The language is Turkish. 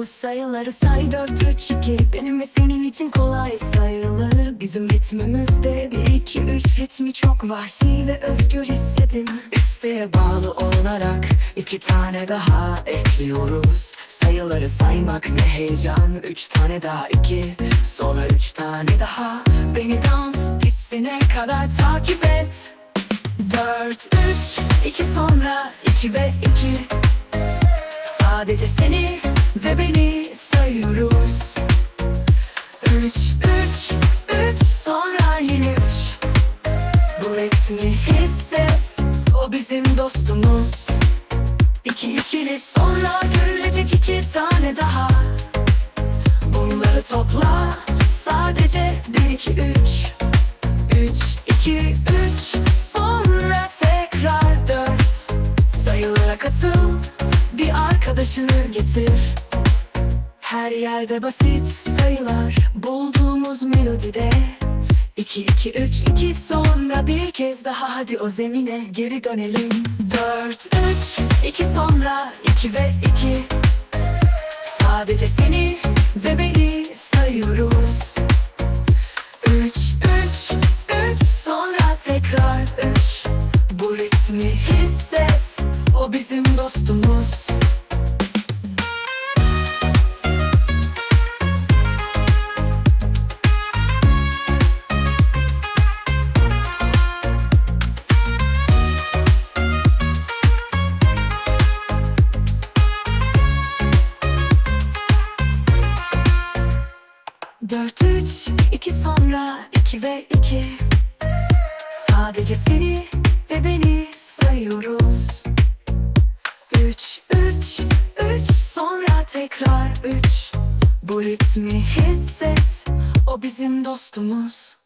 Bu sayıları say 4 3 2 Benim ve senin için kolay sayılır Bizim ritmimizde 1 2 3 ritmi çok vahşi ve özgür hissedin. İsteğe bağlı olarak iki tane daha ekliyoruz. Sayıları saymak ne heyecan? Üç tane daha iki. Sonra üç tane daha. Beni dans pistine kadar takip et. Dört, üç, iki sonra iki ve iki. Sadece seni ve beni sayıyoruz. Üç, üç, üç sonra yine üç. Bu ritmi hisset O bizim dostumuz. İki ikili sonra görülecek iki tane daha arkadaşını getir. Her yerde basit sayılar. Bulduğumuz melodide 2 2 3 2 sonra bir kez daha hadi o zemine geri dönelim. 4 3 2 sonra 2 ve 2 Sadece seni ve beni sayıyoruz. 3 3 3 sonra tekrar 3 Bu ritmi hisset o bizim dostumuz Dört üç iki sonra iki ve iki. Sadece seni ve beni sayıyoruz. Üç üç üç sonra tekrar üç. Bu ritmi hisset o bizim dostumuz